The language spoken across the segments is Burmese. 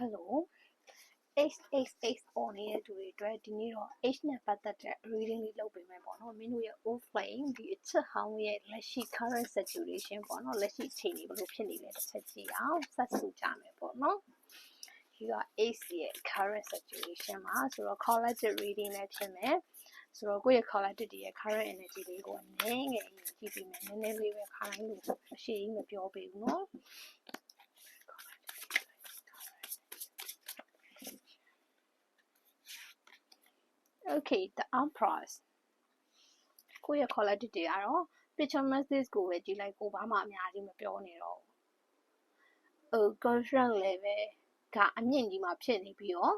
Hello H H H on နေတဲ့သူတွေအတွက်ဒီနေ့တော့ H နဲ့ပတ်သက်တဲ့ reading လေးလုပ်ပေးမယ်ပေါ့နော်မင်းတို့ရဲ့ offline ဒီအချက်ဟောင်းရဲ့လက်ရှိ current situation ပေါ့နော်လက်ရှိအခြေအနေဘယ်လိုဖြစ်နေလဲတစ်ချက်ကြည့်အောင်ဆက်စုကြမယ်ပေါ့နော်ဒီက H ရဲ့ current situation မှာဆိုတော့ collective reading နဲ့ဖြစ်မယ်ဆိုတော့ကိုယ့်ရဲ့ collective ရဲ့ current energy လေးကိုနည်းငယ်ကြည့်ပြီးမယ်နည်းနည်းလေးပဲခါတိုင်းလို့အရှိကြီးမပြောပေးဘူးနော် Okay the empress ကိုယ့်ရဲ့ quality တွေကတော့ picture message ကိုပဲကြည့်လိုက်ကိုဘာမှအများကြီးမပြောနေတော့ဘူး conscious level ကအမြင့်ကြီးမှာဖြစ်နေပြီးတော့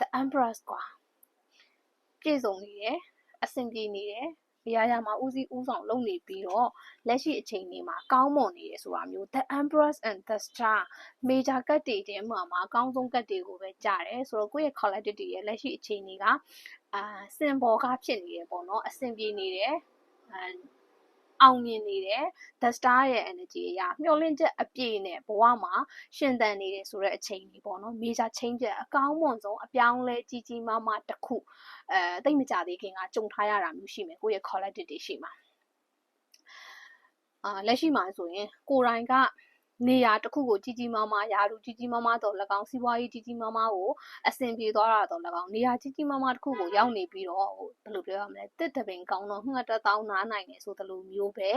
the empress ကွာပြည့်စုံနေတယ်အဆင်ပြေနေတယ် အရာရာမှာဦးစီးဦးဆောင်လုပ်နေပြီးတော့လက်ရှိအချိန်လေးမှာကောင်းမွန်နေတယ်ဆိုတာမျိုး The Empress and the Star major ကတ်တွေတဲမှာမှာအကောင်းဆုံးကတ်တွေကိုပဲကြားတယ်ဆိုတော့ကိုယ့်ရဲ့ collective တွေရဲ့လက်ရှိအချိန်လေးကအာစင်ဘောကဖြစ်နေတယ်ပေါ့နော်အဆင်ပြေနေတယ်အဲ အောင်မြင်နေတယ် the star ရဲ့ energy အရာမျှော်လင့်ချက်အပြည့်နဲ့ဘဝမှာရှင်သန်နေတယ်ဆိုတဲ့အချိန်ကြီးပေါ့နော် major change အကောင်းမွန်ဆုံးအပြောင်းလဲကြီးကြီးမားမားတစ်ခုအဲတိတ်မကြသေးခင်ကကြုံထားရတာမျိုးရှိမယ်ကိုယ့်ရဲ့ collective တွေရှိမှာအာလက်ရှိမှာဆိုရင်ကိုယ်တိုင်က နေရာတစ်ခုကိုကြီးကြီးမားမားယာလူကြီးကြီးမားမားတော့၎င်းစီးပွားရေးကြီးကြီးမားမားကိုအဆင်ပြေသွားတာတော့၎င်းနေရာကြီးကြီးမားမားတစ်ခုကိုရောက်နေပြီးတော့ဟိုဘယ်လိုပြောရမလဲတစ်တပင်ကောင်းတော့ငှက်တတောင်းနားနိုင်တယ်ဆိုသလိုမျိုးပဲ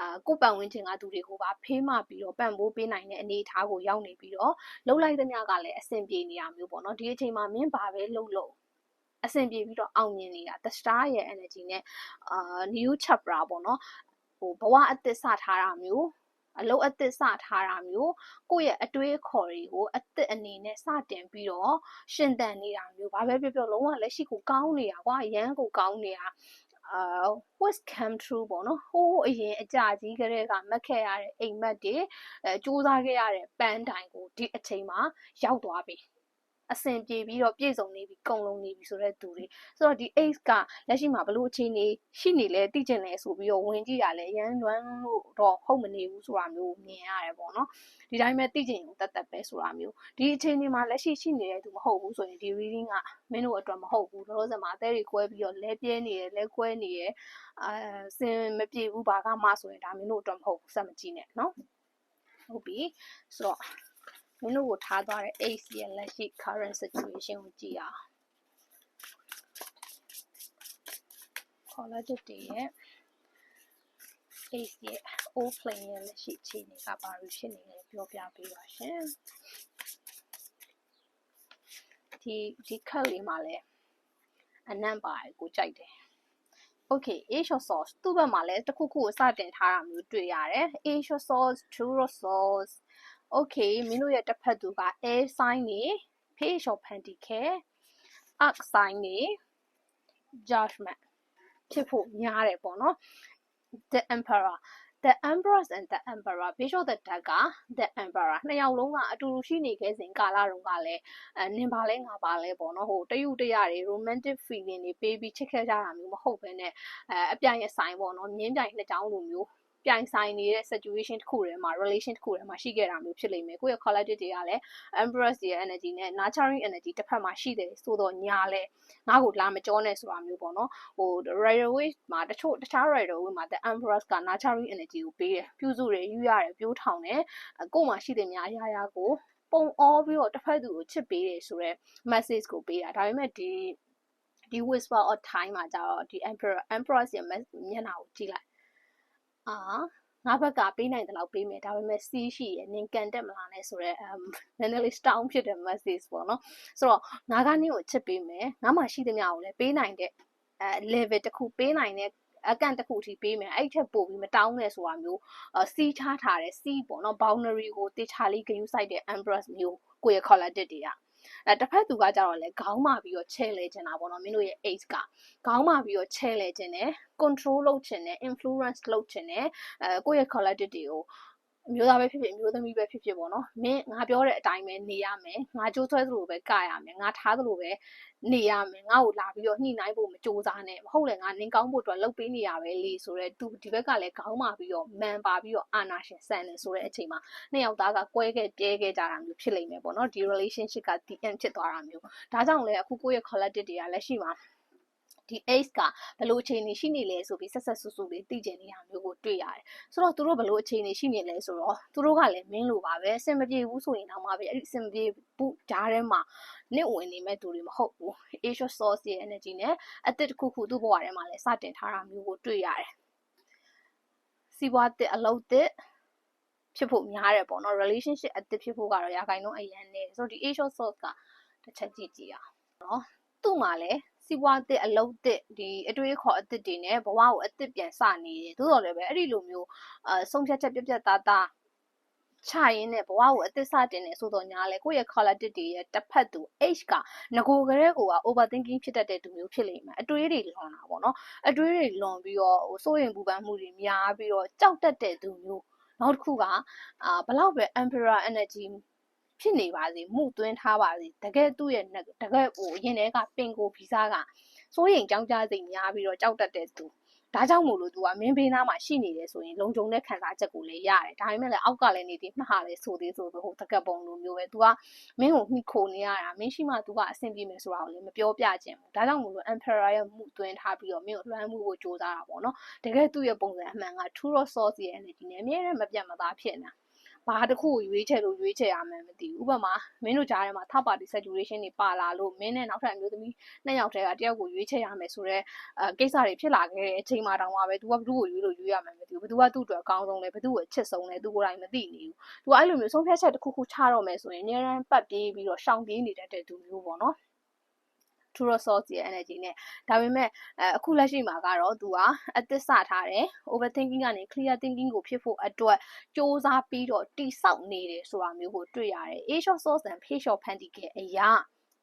အာကိုပတ်ဝန်းကျင်ကသူတွေကိုပါဖေးမှပြီးတော့ပံ့ပိုးပေးနိုင်တဲ့အနေအထားကိုရောက်နေပြီးတော့လှုပ်လိုက်သမျှကလည်းအဆင်ပြေနေတာမျိုးပေါ့နော်ဒီအချိန်မှာမင်းဘာပဲလှုပ်လို့အဆင်ပြေပြီးတော့အောင်မြင်နေတာ the star ရဲ့ energy နဲ့အာ new chapter ပေါ့နော်ဟိုဘဝအသစ်စထားတာမျိုး အလုပ်အသစ်စထားတာမျိုးကိုယ့်ရဲ့အတွေးခေါ်တွေကိုအသစ်အနေနဲ့စတင်ပြီးတော့ရှင်သန်နေတာမျိုးဘာပဲပြောပြောလုံးဝလက်ရှိကိုကောင်းနေတာကွာရန်ကိုကောင်းနေတာအာ what's come true ပေါ့နော်ဟိုးအရင်အကြကြီးကလေးကမက်ခဲ့ရတဲ့အိမ်မက်တွေအဲစူးစမ်းခဲ့ရတဲ့ပန်းတိုင်ကိုဒီအချိန်မှာရောက်သွားပြီ အဆင်ပြေပြီးတော့ပြည့်စုံနေပြီကုံလုံးနေပြီဆိုတဲ့သူတွေဆိုတော့ဒီ ace ကလက်ရှိမှာဘလို့အခြေအနေရှိနေလဲသိကျင်လဲဆိုပြီးတော့ဝင်ကြည့်ရလဲရန်လွမ်းလို့တော့ဟုတ်မနေဘူးဆိုတာမျိုးမြင်ရတယ်ပေါ့နော်ဒီတိုင်းပဲသိကျင်ုံတတ်တတ်ပဲဆိုတာမျိုးဒီအခြေအနေမှာလက်ရှိရှိနေတဲ့သူမဟုတ်ဘူးဆိုရင်ဒီ reading ကမင်းတို့အတွက်မဟုတ်ဘူးလောလောဆယ်မှာအသေးတွေကွဲပြီးတော့လဲပြဲနေတယ်လဲကွဲနေတယ်အာစင်မပြေဘူးဘာကမှဆိုရင်ဒါမင်းတို့အတွက်မဟုတ်ဘူးစက်မကြည့်နဲ့နော်ဟုတ်ပြီဆိုတော့ မင်းတို့ကိုထားသွားတဲ့ ace ရဲ့လက်ရှိ current situation ကိုကြည့်အောင် collective တွေရဲ့ ace ရဲ့ o plane ရဲ့လက်ရှိအခြေအနေကဘာလို့ဖြစ်နေလဲပြောပြပေးပါရှင်ဒီဒီခက်လေးမှာလဲအနံ့ပါတယ်ကိုကြိုက်တယ် Okay, A short sauce သူ့ဘက်မှာလည်းတစ်ခုခုကိုစတင်ထားတာမျိုးတွေ့ရတယ်။ A short sauce, two sauce okay မင်းတို့ရဲ့တစ်ဖက်သူက air sign နေ page of pentacle arc sign နေ judgment ဖြစ်ဖို့များတယ်ပေါ့နော် the emperor the empress and the emperor bishop the deck က the emperor နှစ်ယောက်လုံးကအတူတူရှိနေခဲ့စဉ်ကာလတုန်းကလည်းအဲနင်ပါလဲငါပါလဲပေါ့နော်ဟိုတရုတ်တရတွေ romantic feeling တွေပေးပြီးချစ်ခဲ့ကြတာမျိုးမဟုတ်ဘဲနဲ့အဲအပြိုင်ရဲ့ဆိုင်ပေါ့နော်မြင်းပြိုင်နှစ်ချောင်းလိုမျိုး ပြိုင်ဆိုင်နေတဲ့ situation တစ်ခုထဲမှာ relation တစ်ခုထဲမှာရှိခဲ့တာမျိုးဖြစ်လိမ့်မယ်ကိုယ့်ရဲ့ collective တွေကလည်း empress ရဲ့ energy နဲ့ nurturing energy တစ်ဖက်မှာရှိတယ်ဆိုတော့ညာလဲငါ့ကိုလာမကြောနဲ့ဆိုတာမျိုးပေါ့နော်ဟို rider way မှာတချို့တခြား rider way မှာ the empress က nurturing energy ကိုပေးတယ်ပြုစုတယ်ယူရတယ်ပြိုးထောင်တယ်ကိုယ်မှာရှိတဲ့များအရာရာကိုပုံအောပြီးတော့တစ်ဖက်သူကိုချစ်ပေးတယ်ဆိုတော့ message ကိုပေးတာဒါပေမဲ့ဒီဒီ whisper of time မှာကျတော့ဒီ emperor empress ရဲ့မျက်နှာကိုကြည့်လိုက် အာငါဘက်ကပေးနိုင်တဲ့လောက်ပေးမယ်ဒါပေမဲ့စီးရှိရယ်နင်ကန်တက်မလားနဲ့ဆိုတော့အမ်နည်းနည်းလေး down ဖြစ်တဲ့ message ပေါ့နော်ဆိုတော့ငါကနင့်ကိုချစ်ပေးမယ်ငါမှရှိသမျှကိုလည်းပေးနိုင်တဲ့အဲ level တစ်ခုပေးနိုင်တဲ့အကန့်တစ်ခုထိပေးမယ်အဲ့ထက်ပိုပြီးမတောင်းနဲ့ဆိုတာမျိုးစီးချထားတဲ့စီးပေါ့နော် boundary ကိုတေချာလေးဂရုစိုက်တဲ့ empress မျိုးကိုယ့်ရဲ့ collective တွေက အဲတစ်ဖက်သူကကြတော့လေခေါင်းမာပြီးတော့ချဲလဲချင်တာပေါ့နော်မင်းတို့ရဲ့ ace ကခေါင်းမာပြီးတော့ချဲလဲချင်တယ် control လုပ်ချင်တယ် influence လုပ်ချင်တယ်အဲကိုယ့်ရဲ့ collective တွေကို အမျိုးသားပဲဖြစ်ဖြစ်အမျိုးသမီးပဲဖြစ်ဖြစ်ပေါ့နော်မင်းငါပြောတဲ့အတိုင်းပဲနေရမယ်ငါကြိုးဆွဲသလိုပဲကရမယ်ငါထားသလိုပဲနေရမယ်ငါ့ကိုလာပြီးတော့ညှိနှိုင်းဖို့မကြိုးစားနဲ့မဟုတ်လေငါနင်းကောင်းဖို့အတွက်လုပ်ပေးနေရပဲလေဆိုတော့သူဒီဘက်ကလည်းခေါင်းမာပြီးတော့မန်ပါပြီးတော့အာနာရှင်ဆန်နေဆိုတဲ့အချိန်မှာနှစ်ယောက်သားကကွဲခဲ့ပြဲခဲ့ကြတာမျိုးဖြစ်လိမ့်မယ်ပေါ့နော်ဒီ relationship က the end ဖြစ်သွားတာမျိုးဒါကြောင့်လည်းအခုကိုယ့်ရဲ့ collective တွေကလက်ရှိမှာ ဒီ ace ကဘလို့အခြေအနေရှိနေလဲဆိုပြီးဆက်ဆက်ဆူဆူလေးသိကျင်နေတာမျိုးကိုတွေ့ရတယ်ဆိုတော့သူတို့ဘလို့အခြေအနေရှိနေလဲဆိုတော့သူတို့ကလည်းမင်းလိုပါပဲအဆင်မပြေဘူးဆိုရင်တော့မှပဲအဲ့ဒီအဆင်မပြေဘူးဓာတ်ထဲမှာနစ်ဝင်နေမဲ့သူတွေမဟုတ်ဘူး Asia source ရဲ့ energy နဲ့အသစ်တစ်ခုခုသူ့ဘဝထဲမှာလည်းစတင်ထားတာမျိုးကိုတွေ့ရတယ်စီးပွားတစ်အလုပ်တစ်ဖြစ်ဖို့များတယ်ပေါ့နော် relationship အသစ်ဖြစ်ဖို့ကတော့ရာခိုင်နှုန်းအရင်နေဆိုတော့ဒီ Asia source ကတစ်ချက်ကြည့်ကြည့်အောင်နော်သူ့မှာလည်း စီးပွားတစ်အလုပ်တစ်ဒီအတွေးခေါ်အတစ်တွေနဲ့ဘဝကိုအတစ်ပြန်စနေတယ်သို့တော်လည်းပဲအဲ့ဒီလိုမျိုးအဆုံးဖြတ်ချက်ပြပြသားသားချရင်းနဲ့ဘဝကိုအသစ်စတင်နေဆိုတော့ညာလဲကိုယ့်ရဲ့ collective တွေရဲ့တစ်ဖက်သူ H ကငကိုကလေးကိုက overthinking ဖြစ်တတ်တဲ့သူမျိုးဖြစ်လိမ့်မယ်အတွေးတွေလွန်တာပေါ့နော်အတွေးတွေလွန်ပြီးတော့ဟိုစိုးရင်ပူပန်မှုတွေများပြီးတော့ကြောက်တတ်တဲ့သူမျိုးနောက်တစ်ခုကအာဘလောက်ပဲ emperor energy ဖြစ်နေပါစေမှုသွင်းထားပါစေတကယ်သူ့ရဲ့တကယ်ဟိုရင်ထဲကပင်ကိုဗီဇကစိုးရင်ကြောင်းကြစိတ်များပြီးတော့ကြောက်တတ်တဲ့သူဒါကြောင့်မို့လို့သူကမင်းဘေးနားမှာရှိနေတယ်ဆိုရင်လုံခြုံတဲ့ခံစားချက်ကိုလည်းရတယ်ဒါပေမဲ့လည်းအောက်ကလည်းနေသေးမှတ်ဟာလည်းဆိုသေးဆိုတော့ဟိုတကက်ပုံလိုမျိုးပဲသူကမင်းကိုမှီခိုနေရတာမင်းရှိမှသူကအဆင်ပြေမယ်ဆိုတာကိုလည်းမပြောပြချင်ဘူးဒါကြောင့်မို့လို့ emperor ရဲ့မှုသွင်းထားပြီးတော့မင်းကိုလွှမ်းမှုကိုစ조사တာပေါ့နော်တကယ်သူ့ရဲ့ပုံစံအမှန်က true source ရဲ့ energy နဲ့အမြဲတမ်းမပြတ်မသားဖြစ်နေတာ ဘာတစ်ခုကိုရွေးချယ်လို့ရွေးချယ်ရမှန်းမသိဘူးဥပမာမင်းတို့ကြားထဲမှာ third party saturation တွေပါလာလို့မင်းနဲ့နောက်ထပ်အမျိုးသမီးနှစ်ယောက်တည်းကတယောက်ကိုရွေးချယ်ရမယ်ဆိုတော့အဲကိစ္စတွေဖြစ်လာခဲ့တဲ့အချိန်မှတောင်မှပဲ तू ကဘသူ့ကိုရွေးလို့ရွေးရမှန်းမသိဘူးဘသူကသူ့အတွက်အကောင်းဆုံးလဲဘသူ့ကိုအချစ်ဆုံးလဲ तू ကိုယ်တိုင်မသိနေဘူး तू အဲ့လိုမျိုးဆုံးဖြတ်ချက်တစ်ခုခုချတော့မယ်ဆိုရင်အများရန်ပတ်ပြေးပြီးတော့ရှောင်ပြေးနေတတ်တဲ့သူမျိုးပေါ့နော် true source ရဲ့ energy နဲ့ဒါပေမဲ့အခုလက်ရှိမှာကတော့သူကအသစ်စထားတယ် overthinking ကနေ clear thinking ကိုဖြစ်ဖို့အတွက်စ조사ပြီးတော့တိဆောက်နေတယ်ဆိုတာမျိုးကိုတွေ့ရတယ် A short source and page short pentacle အရာ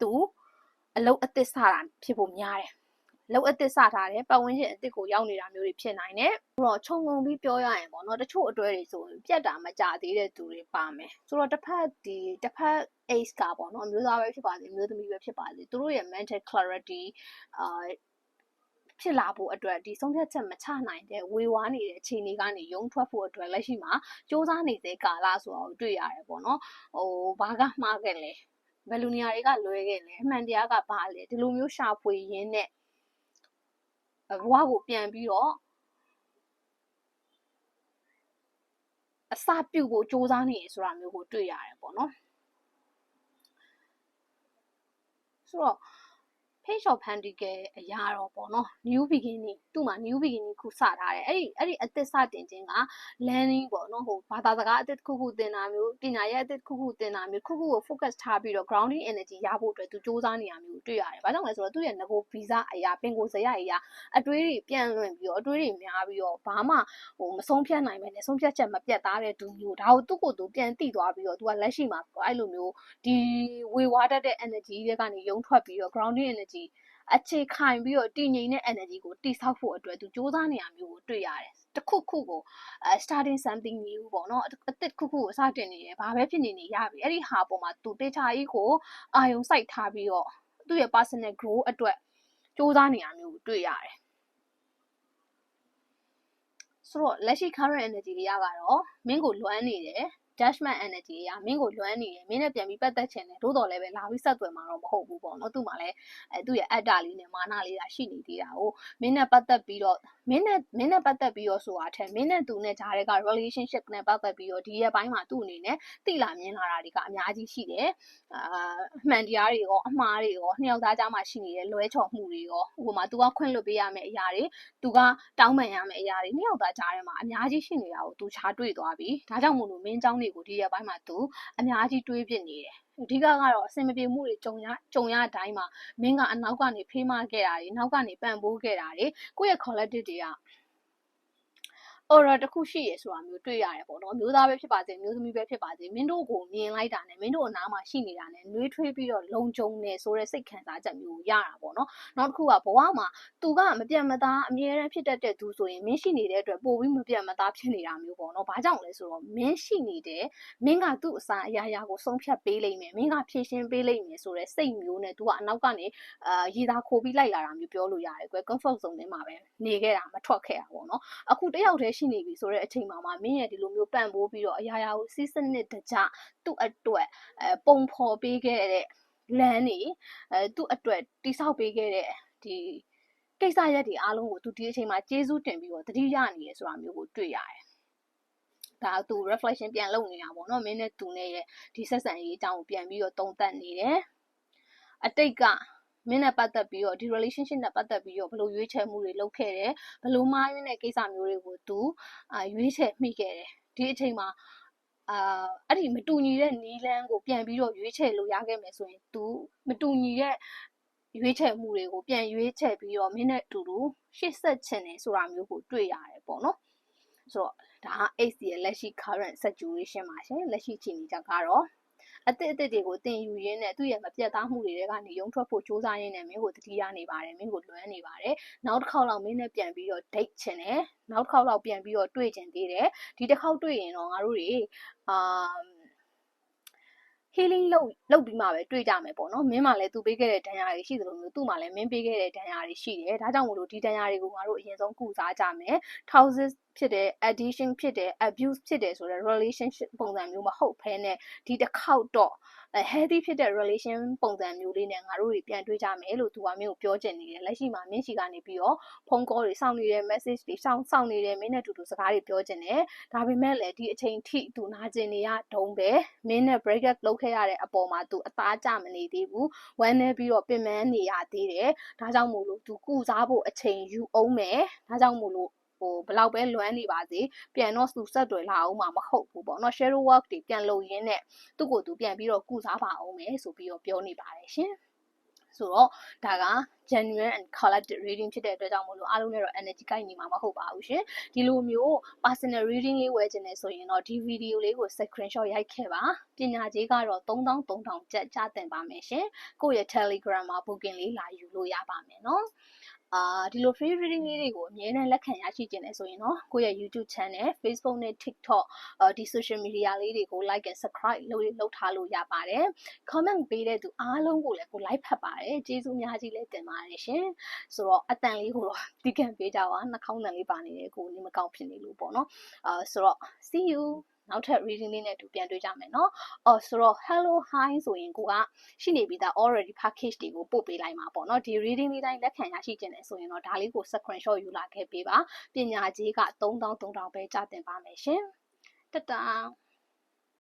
သူအလုပ်အသစ်စတာဖြစ်ဖို့များတယ် လောက်အသစ်စထားတယ်ပတ်ဝန်းကျင်အသစ်ကိုရောက်နေတာမျိုးတွေဖြစ်နိုင်တယ်။ဆိုတော့ခြုံငုံပြီးပြောရရင်ပေါ့နော်တချို့အတွဲတွေဆိုရင်ပြက်တာမကြသေးတဲ့သူတွေပါမယ်။ဆိုတော့တစ်ဖက်ဒီတစ်ဖက် ace ကပေါ့နော်အမျိုးသားပဲဖြစ်ပါစေအမျိုးသမီးပဲဖြစ်ပါစေသူတို့ရဲ့ mental clarity အာဖြစ်လာဖို့အတွက်ဒီဆုံးဖြတ်ချက်မချနိုင်တဲ့ဝေဝါးနေတဲ့အခြေအနေကနေရုံထွက်ဖို့အတွက်လက်ရှိမှာစ조사နေတဲ့ကာလဆိုတော့တွေ့ရတယ်ပေါ့နော်ဟိုဘာကမှားခဲ့လဲဘယ်လူနေရာတွေကလွဲခဲ့လဲအမှန်တရားကဘာလဲဒီလိုမျိုးရှာဖွေရင်းနဲ့ ဘဝကိုပြန်ပြီးတော့အစပြုတ်ဖို့စ조사နေရဆိုတာမျိုးကိုတွေ့ရတယ်ပေါ့နော်ဆိုတော့ page of pentacle အရာတော့ပေါ့နော် new beginning သူ့မှာ new beginning ခုစထားတယ်အဲ့ဒီအဲ့ဒီအသစ်စတင်ခြင်းက learning ပေါ့နော်ဟိုဘာသာစကားအသစ်တစ်ခုခုသင်တာမျိုးပညာရဲ့အသစ်တစ်ခုခုသင်တာမျိုးခုခုကို focus ထားပြီးတော့ grounding energy ရဖို့အတွက်သူစူးစမ်းနေရမျိုးတွေ့ရတယ်။ဘာကြောင့်လဲဆိုတော့သူ့ရဲ့ငကိုဗီဇအရာပင်ကိုဇရအရာအတွေးတွေပြန့်လွင့်ပြီးတော့အတွေးတွေများပြီးတော့ဘာမှဟိုမဆုံးဖြတ်နိုင်ပဲနဲ့ဆုံးဖြတ်ချက်မပြတ်သားတဲ့သူမျိုးဒါကိုသူ့ကိုယ်သူပြန်သိသွားပြီးတော့သူကလက်ရှိမှာအဲ့လိုမျိုးဒီဝေဝါးတတ်တဲ့ energy တွေကနေရုံထွက်ပြီးတော့ grounding energy အခြေခိုင်ပြီးတော့တည်ငြိမ်တဲ့ energy ကိုတိဆောက်ဖို့အတွက်သူစ조사နေရမျိုးကိုတွေ့ရတယ်တခုခုကိုအဲ starting something new ပေါ့နော်အသစ်ခုခုကိုစတင်နေတယ်ဘာပဲဖြစ်နေနေရပြီအဲ့ဒီဟာပေါ်မှာသူ data ကြီးကိုအာယုံစိုက်ထားပြီးတော့သူ့ရဲ့ personal grow အတွက်စ조사နေရမျိုးကိုတွေ့ရတယ်ဆိုတော့လက်ရှိ current energy တွေကတော့မင်းကိုလွမ်းနေတယ် judgment energy အရမင်းကိုလွမ်းနေတယ်မင်းနဲ့ပြန်ပြီးပတ်သက်ချင်တယ်သို့တော်လည်းပဲလာပြီးဆက်သွယ်မှာတော့မဟုတ်ဘူးပေါ့နော်သူ့မှာလည်းအဲသူ့ရဲ့အတ္တလေးနဲ့မာနလေးတာရှိနေသေးတာကိုမင်းနဲ့ပတ်သက်ပြီးတော့မင်းနဲ့မင်းနဲ့ပတ်သက်ပြီးတော့ဆိုတာထက်မင်းနဲ့သူနဲ့ဂျားတွေက relationship နဲ့ပတ်သက်ပြီးတော့ဒီရဲ့ဘိုင်းမှာသူ့အနေနဲ့တိလာမြင်လာတာတွေကအများကြီးရှိတယ်အာအမှန်တရားတွေရောအမှားတွေရောနှစ်ယောက်သားကြားမှာရှိနေတဲ့လွဲချော်မှုတွေရောဥပမာသူကခွင့်လွှတ်ပေးရမယ့်အရာတွေသူကတောင်းပန်ရမယ့်အရာတွေနှစ်ယောက်သားကြားထဲမှာအများကြီးရှိနေတာကိုသူချားတွေ့သွားပြီဒါကြောင့်မို့လို့မင်းเจ้า တွေကိုဒီရက်ပိုင်းမှာသူအများကြီးတွေးပြနေတယ်အဓိကကတော့အဆင်မပြေမှုတွေကြုံရကြုံရအတိုင်းမှာမင်းကအနောက်ကနေဖေးမခဲ့တာတွေနောက်ကနေပံ့ပိုးခဲ့တာတွေကိုယ့်ရဲ့ collective တွေက aura တစ်ခုရှိရဆိုတာမျိုးတွေ့ရတယ်ပေါ့နော်မျိုးသားပဲဖြစ်ပါစေမျိုးသမီးပဲဖြစ်ပါစေမင်းတို့ကိုမြင်လိုက်တာနဲ့မင်းတို့အနားမှာရှိနေတာနဲ့နှွေးထွေးပြီးတော့လုံခြုံနေဆိုတဲ့စိတ်ခံစားချက်မျိုးကိုရတာပေါ့နော်နောက်တစ်ခုကဘဝမှာသူကမပြတ်မသားအမြဲတမ်းဖြစ်တတ်တဲ့သူဆိုရင်မင်းရှိနေတဲ့အတွက်ပိုပြီးမပြတ်မသားဖြစ်နေတာမျိုးပေါ့နော်ဘာကြောင့်လဲဆိုတော့မင်းရှိနေတဲ့မင်းကသူ့အစာအရာရာကိုဆုံးဖြတ်ပေးလိမ့်မယ်မင်းကဖြည့်ရှင်းပေးလိမ့်မယ်ဆိုတဲ့စိတ်မျိုးနဲ့သူကအနောက်ကနေအာရည်သားခိုးပြီးလိုက်လာတာမျိုးပြောလို့ရတယ်ကွယ် comfort zone ထဲမှာပဲနေခဲ့တာမထွက်ခဲ့တာပေါ့နော်အခုတယောက်တည်းရှိနေပြီဆိုတဲ့အချိန်မှာမှမင်းရဲ့ဒီလိုမျိုးပံ့ပိုးပြီးတော့အရာရာကိုစီးစနစ်တကျသူ့အတွက်အဲပုံဖော်ပေးခဲ့တဲ့လမ်းနေအဲသူ့အတွက်တိဆောက်ပေးခဲ့တဲ့ဒီကိစ္စရက်တွေအားလုံးကိုသူဒီအချိန်မှာကျေးဇူးတင်ပြီးတော့တတိယနေရဆိုတာမျိုးကိုတွေ့ရတယ်ဒါသူ reflection ပြန်လုပ်နေတာပေါ့နော်မင်းနဲ့သူနဲ့ရဲ့ဒီဆက်ဆံရေးအကြောင်းကိုပြန်ပြီးတော့သုံးသပ်နေတယ်အတိတ်က မင်းနဲ့ပတ်သက်ပြီးတော့ဒီ relationship နဲ့ပတ်သက်ပြီးတော့ဘယ်လိုရွေးချယ်မှုတွေလုပ်ခဲ့တယ်ဘယ်လိုမှားယွင်းတဲ့ကိစ္စမျိုးတွေကိုသူအာရွေးချယ်မိခဲ့တယ်ဒီအချိန်မှာအာအဲ့ဒီမတူညီတဲ့နီးလန်းကိုပြန်ပြီးတော့ရွေးချယ်လို့ရခဲ့မယ်ဆိုရင် तू မတူညီတဲ့ရွေးချယ်မှုတွေကိုပြန်ရွေးချယ်ပြီးတော့မင်းနဲ့အတူတူရှေ့ဆက်ချင်တယ်ဆိုတာမျိုးကိုတွေ့ရတယ်ပေါ့နော်ဆိုတော့ဒါက X ရဲ့လက်ရှိ current situation မှာရှင်လက်ရှိအခြေအနေကြောင့်ကတော့ အသစ်အသစ်တွေကိုတင်ယူရင်းနဲ့သူ့ရဲ့မပြတ်သားမှုတွေကနေရုံထွက်ဖို့စ조사ရင်းနဲ့မင်းကိုတတိယနေပါတယ်မင်းကိုလွမ်းနေပါတယ်နောက်တစ်ခေါက်လောက်မင်းနဲ့ပြန်ပြီးတော့ date ချင်တယ်နောက်တစ်ခေါက်လောက်ပြန်ပြီးတော့တွေ့ချင်သေးတယ်ဒီတစ်ခေါက်တွေ့ရင်တော့ငါတို့တွေအာ healing လုပ်လုပ်ပြီးမှပဲတွေ့ကြမယ်ပေါ့နော်မင်းမှလည်းသူပေးခဲ့တဲ့ဒဏ်ရာတွေရှိသလိုမျိုးသူ့မှလည်းမင်းပေးခဲ့တဲ့ဒဏ်ရာတွေရှိတယ်ဒါကြောင့်မို့လို့ဒီဒဏ်ရာတွေကိုငါတို့အရင်ဆုံးကုစားကြမယ် toxic ဖြစ်တဲ့ addiction ဖြစ်တဲ့ abuse ဖြစ်တဲ့ဆိုတဲ့ relationship ပုံစံမျိုးမဟုတ်ဘဲနဲ့ဒီတစ်ခေါက်တော့ healthy ဖြစ်တဲ့ relation ပုံစံမျိုးလေးနဲ့ငါတို့တွေပြန်တွေ့ကြမယ်လို့သူကမင်းကိုပြောချင်နေတယ်လက်ရှိမှာမင်းရှိကနေပြီးတော့ဖုန်း call တွေစောင့်နေတဲ့ message တွေစောင့်စောင့်နေတဲ့မင်းနဲ့တူတူစကားတွေပြောချင်တယ်ဒါပေမဲ့လည်းဒီအချိန်ထိသူနာကျင်နေရတုံးပဲမင်းနဲ့ break up လုပ်ခဲ့ရတဲ့အပေါ်မှာသူအသားကျမနေသေးဘူးဝမ်းနေပြီးတော့ပင်ပန်းနေရသေးတယ်ဒါကြောင့်မို့လို့သူကုစားဖို့အချိန်ယူအောင်မယ်ဒါကြောင့်မို့လို့ ဟိုဘလောက်ပဲလွမ်းနေပါစေပြန်တော့သူဆက်တွယ်လာအောင်မှာမဟုတ်ဘူးပေါ့နော် shadow work တွေပြန်လုပ်ရင်းနဲ့သူ့ကိုသူပြန်ပြီးတော့ကုစားပါအောင်မယ်ဆိုပြီးတော့ပြောနေပါတယ်ရှင်ဆိုတော့ဒါက genuine and collected reading ဖြစ်တဲ့အတွက်ကြောင့်မို့လို့အားလုံးနဲ့တော့ energy ကိုက်နေမှာမဟုတ်ပါဘူးရှင်ဒီလိုမျိုး personal reading လေးဝယ်ခြင်းနဲ့ဆိုရင်တော့ဒီ video လေးကို screenshot ရိုက်ခဲ့ပါပညာကြီးကတော့3300ကျပ်ကျတင်ပါမယ်ရှင်ကိုယ့်ရဲ့ Telegram မှာ booking လေးလာယူလို့ရပါမယ်နော်အာဒီလို free reading လေးတွေကိုအမြဲတမ်းလက်ခံရရှိခြင်းလဲဆိုရင်တော့ကိုယ့်ရဲ့ YouTube channel, Facebook နဲ့ TikTok အာဒီ social media လေးတွေကို like and subscribe လုပ်လုပ်ထားလို့ရပါတယ်။ comment ပေးတဲ့သူအားလုံးကိုလည်းကို like ဖတ်ပါတယ်။ကျေးဇူးအများကြီးလည်းတင်ပါပါတယ်ရှင်။ဆိုတော့အတန်လေးကိုတော့တီးခံပေးကြပါနှာခေါင်းတန်လေးပါနေတဲ့ကိုနေမကောက်ဖြစ်နေလို့ပေါ့နော်။အာဆိုတော့ see you နောက်ထပ် reading လေးနဲ့တူပြန်တွေ့ကြမယ်နော်။အော်ဆိုတော့ hello hi ဆိုရင်ကိုကရှိနေပြီးသား already package တွေကိုပို့ပေးလိုက်မှာပေါ့နော်။ဒီ reading လေးတိုင်းလက်ခံရရှိခြင်းနဲ့ဆိုရင်တော့ဒါလေးကို screenshot ယူလာခဲ့ပေးပါ။ပညာကြီးက3300ပဲကြာတင်ပါမယ်ရှင်။တတ